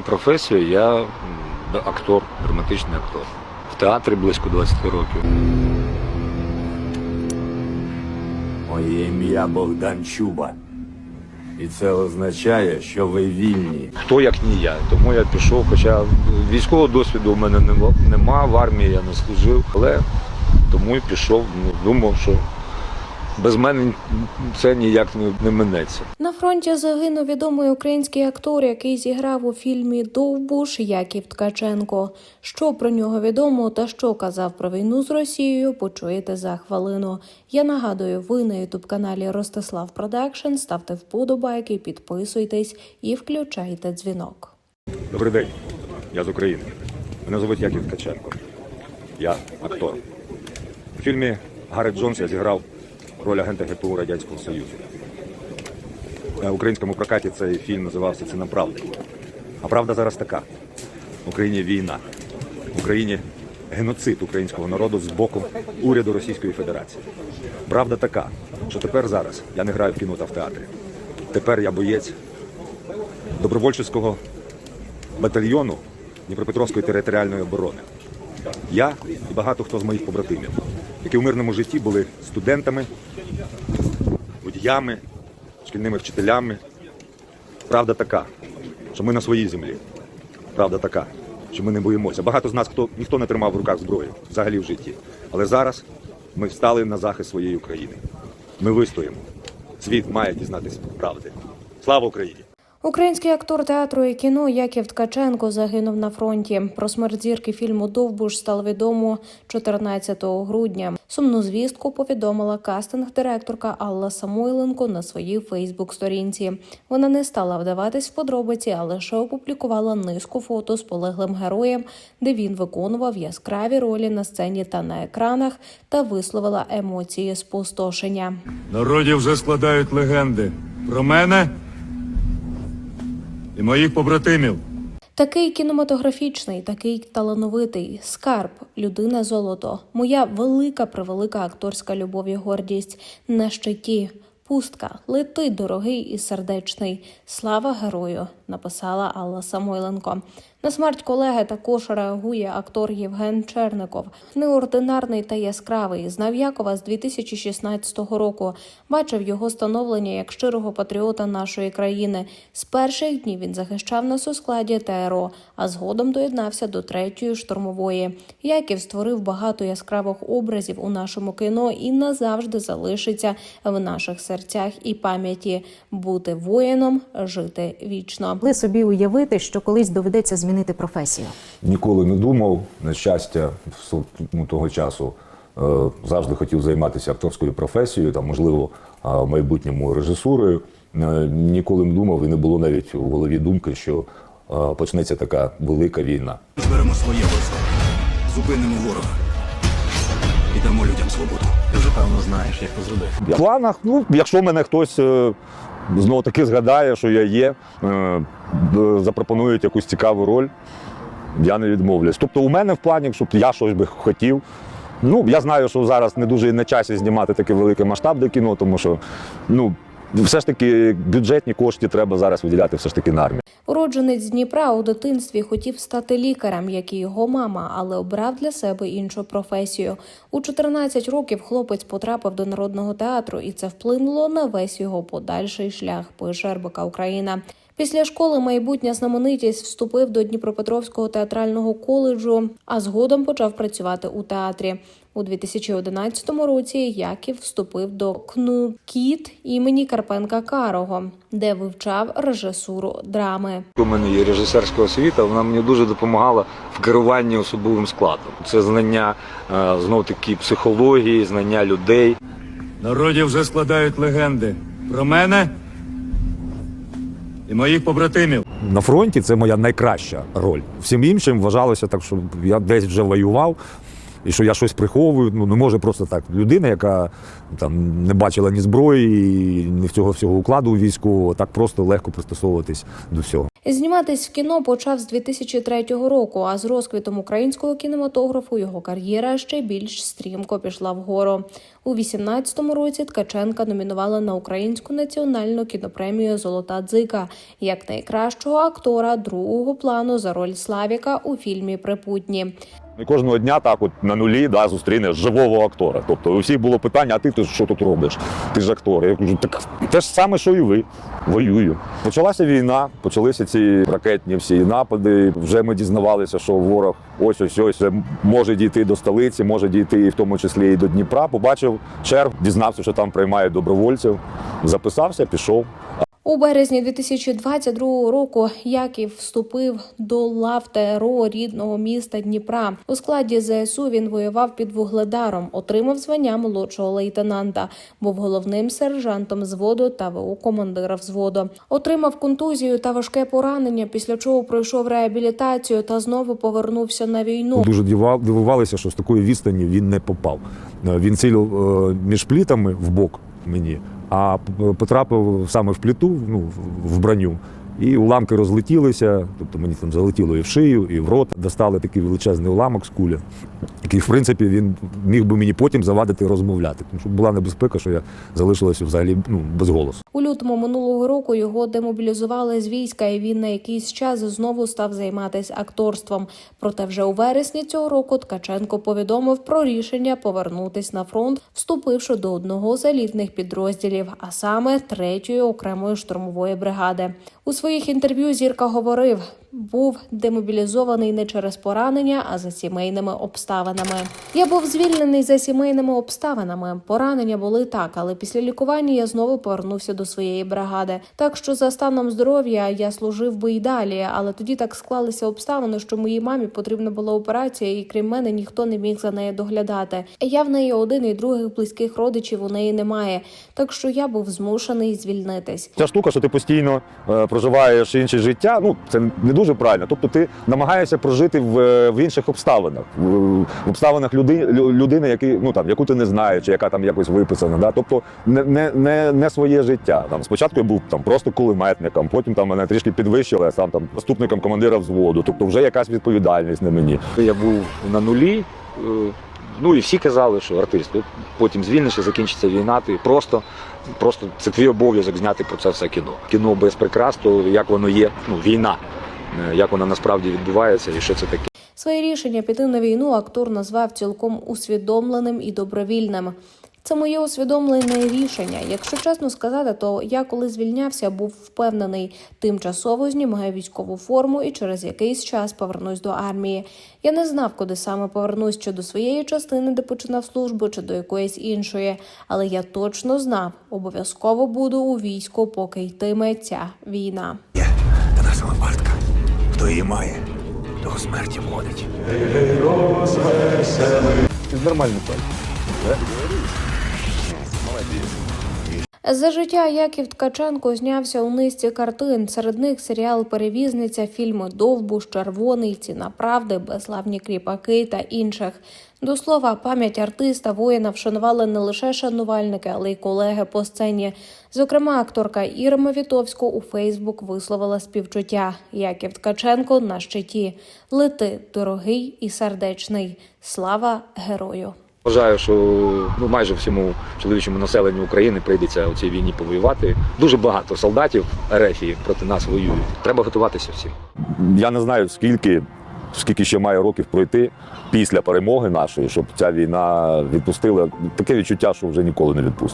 Професія я актор, драматичний актор. В театрі близько 20 років. Моє ім'я Богдан Чуба. І це означає, що ви вільні. Хто як не я. Тому я пішов, хоча військового досвіду у мене нема в армії я не служив, але тому і пішов. Ну, думав, що без мене це ніяк не, не минеться. На фронті загинув відомий український актор, який зіграв у фільмі Довбуш Яків Ткаченко. Що про нього відомо та що казав про війну з Росією, почуєте за хвилину. Я нагадую, ви на ютуб каналі Ростислав Продакшн. Ставте вподобайки, підписуйтесь і включайте дзвінок. Добрий день, я з України. Мене звуть Яків Ткаченко. Я актор. У фільмі Гаррет Джонс я зіграв роль агента ГПУ Радянського Союзу. В українському прокаті цей фільм називався Ціна правди. А правда зараз така: в Україні війна, в Україні геноцид українського народу з боку уряду Російської Федерації. Правда така, що тепер зараз я не граю в кіно та в театрі. Тепер я боєць добровольчого батальйону Дніпропетровської територіальної оборони. Я і багато хто з моїх побратимів, які в мирному житті були студентами, водіями, шкільними вчителями. Правда така, що ми на своїй землі. Правда така, що ми не боїмося. Багато з нас хто ніхто не тримав в руках зброю взагалі в житті. Але зараз ми встали на захист своєї України. Ми вистоїмо. Світ має дізнатися правди. Слава Україні! Український актор театру і кіно Яків Ткаченко загинув на фронті. Про смерть зірки фільму Довбуш стало відомо 14 грудня. Сумну звістку повідомила кастинг-директорка Алла Самойленко на своїй Фейсбук-сторінці. Вона не стала вдаватись в подробиці, а лише опублікувала низку фото з полеглим героєм, де він виконував яскраві ролі на сцені та на екранах, та висловила емоції спустошення. Народі вже складають легенди про мене і моїх побратимів. Такий кінематографічний, такий талановитий скарб, людина золото. Моя велика превелика акторська любов і гордість на щиті. Пустка, лети дорогий і сердечний. Слава герою, написала Алла Самойленко. На смерть колеги також реагує актор Євген Черников. Неординарний та яскравий. Знав Якова з 2016 року. Бачив його становлення як щирого патріота нашої країни. З перших днів він захищав нас у складі ТРО, а згодом доєднався до третьої штурмової. Яків створив багато яскравих образів у нашому кіно і назавжди залишиться в наших серцях і пам'яті. Бути воїном, жити вічно. Могли собі уявити, що колись доведеться змінити професію. Ніколи не думав, на щастя, в ну, того часу е, завжди хотів займатися акторською професією, там, можливо, в майбутньому режисурою. Е, Ніколи не думав і не було навіть у голові думки, що е, почнеться така велика війна. Зберемо своє войско, зупинимо ворога знаєш, як зробити. В планах, ну, якщо мене хтось е, знову таки згадає, що я є, е, е, запропонують якусь цікаву роль, я не відмовлюсь. Тобто у мене в плані, щоб я щось би хотів. Ну, я знаю, що зараз не дуже на часі знімати таке велике масштабне кіно, тому що ну, все ж таки бюджетні кошти треба зараз виділяти все ж таки на армію. Уродженець Дніпра у дитинстві хотів стати лікарем, як і його мама, але обрав для себе іншу професію. У 14 років хлопець потрапив до народного театру, і це вплинуло на весь його подальший шлях. Пише РБК Україна. Після школи майбутня знаменитість вступив до Дніпропетровського театрального коледжу, а згодом почав працювати у театрі. У 2011 році Яків вступив до КНУ КІТ імені Карпенка Карого, де вивчав режисуру драми. У мене є режисерська освіта, вона мені дуже допомагала в керуванні особовим складом. Це знання знов таки психології, знання людей. Народі вже складають легенди про мене і моїх побратимів. На фронті це моя найкраща роль. Всім іншим вважалося так, що я десь вже воював. І що я щось приховую, ну не може просто так. Людина, яка там не бачила ні зброї, ні цього всього укладу військового, так просто легко пристосовуватись до всього. Зніматись в кіно почав з 2003 року, а з розквітом українського кінематографу його кар'єра ще більш стрімко пішла вгору. У 18-му році Ткаченка номінувала на українську національну кінопремію Золота дзика як найкращого актора другого плану за роль Славіка у фільмі Припутні. І кожного дня так от на нулі да, зустрінеш живого актора. Тобто у всіх було питання, а ти, ти що тут робиш? Ти ж актор. Я кажу, так те ж саме, що і ви. Воюю. Почалася війна, почалися ці ракетні всі напади. Вже ми дізнавалися, що ворог ось ось ось може дійти до столиці, може дійти в тому числі і до Дніпра. Побачив чергу, дізнався, що там приймають добровольців. Записався, пішов. У березні 2022 року Яків вступив до лав ТРО рідного міста Дніпра. У складі ЗСУ він воював під вугледаром, отримав звання молодшого лейтенанта, був головним сержантом зводу та ВУ командира взводу. Отримав контузію та важке поранення, після чого пройшов реабілітацію та знову повернувся на війну. Дуже дивувалися, що з такої відстані він не попав. Е, Він цілив е, між плітами в бок мені, а потрапив саме в пліту, ну, в- в броню. І уламки розлетілися, тобто мені там залетіло і в шию, і в рот. Достали такий величезний уламок з кулі, який, в принципі, він міг би мені потім завадити розмовляти. Тому що була небезпека, що я залишилася взагалі ну, без голосу. У лютому минулого року його демобілізували з війська, і він на якийсь час знову став займатися акторством. Проте вже у вересні цього року Ткаченко повідомив про рішення повернутись на фронт, вступивши до одного з елітних підрозділів, а саме третьої окремої штурмової бригади. У своїх інтерв'ю зірка говорив. Був демобілізований не через поранення, а за сімейними обставинами. Я був звільнений за сімейними обставинами. Поранення були так, але після лікування я знову повернувся до своєї бригади. Так що за станом здоров'я я служив би і далі, але тоді так склалися обставини, що моїй мамі потрібна була операція, і крім мене ніхто не міг за нею доглядати. Я в неї один і других близьких родичів у неї немає. Так що я був змушений звільнитись. Ця штука, що ти постійно е, проживаєш інше життя, ну це не дуже правильно. Тобто ти намагаєшся прожити в, е, в інших обставинах, в, обставинах люди, людини, які, ну, там, яку ти не знаєш, чи яка там якось виписана. Да? Тобто не, не, не, не своє життя. Там, спочатку я був там, просто кулеметником, потім там, мене трішки підвищили, став там, заступником командира взводу. Тобто вже якась відповідальність на мені. Я був на нулі. е, Ну і всі казали, що артист, от потім звільнишся, закінчиться війна, ти просто, просто це твій обов'язок зняти про це все кіно. Кіно без прикрас, як воно є, ну війна, як вона насправді відбувається і що це таке. Своє рішення піти на війну актор назвав цілком усвідомленим і добровільним. Це моє усвідомлене рішення. Якщо чесно сказати, то я коли звільнявся, був впевнений, тимчасово знімаю військову форму і через якийсь час повернусь до армії. Я не знав, куди саме повернусь, чи до своєї частини, де починав службу, чи до якоїсь іншої. Але я точно знав, обов'язково буду у війську, поки йтиме ця війна. Є Тарасова партка. Хто її має, того смерті входить. Нормальний За життя Яків Ткаченко знявся у низці картин. Серед них серіал Перевізниця, фільми Довбуш, Червоний, Ціна правди, Безславні кріпаки та інших. До слова, пам'ять артиста воїна вшанували не лише шанувальники, але й колеги по сцені. Зокрема, акторка Іра Вітовська у Фейсбук висловила співчуття. Яків Ткаченко на щиті. Лети, дорогий і сердечний. Слава герою! Вважаю, що ну, майже всьому чоловічому населенню України прийдеться у цій війні повоювати. Дуже багато солдатів Ерефії проти нас воюють. Треба готуватися всім. Я не знаю, скільки, скільки ще має років пройти після перемоги нашої, щоб ця війна відпустила. Таке відчуття, що вже ніколи не відпустить.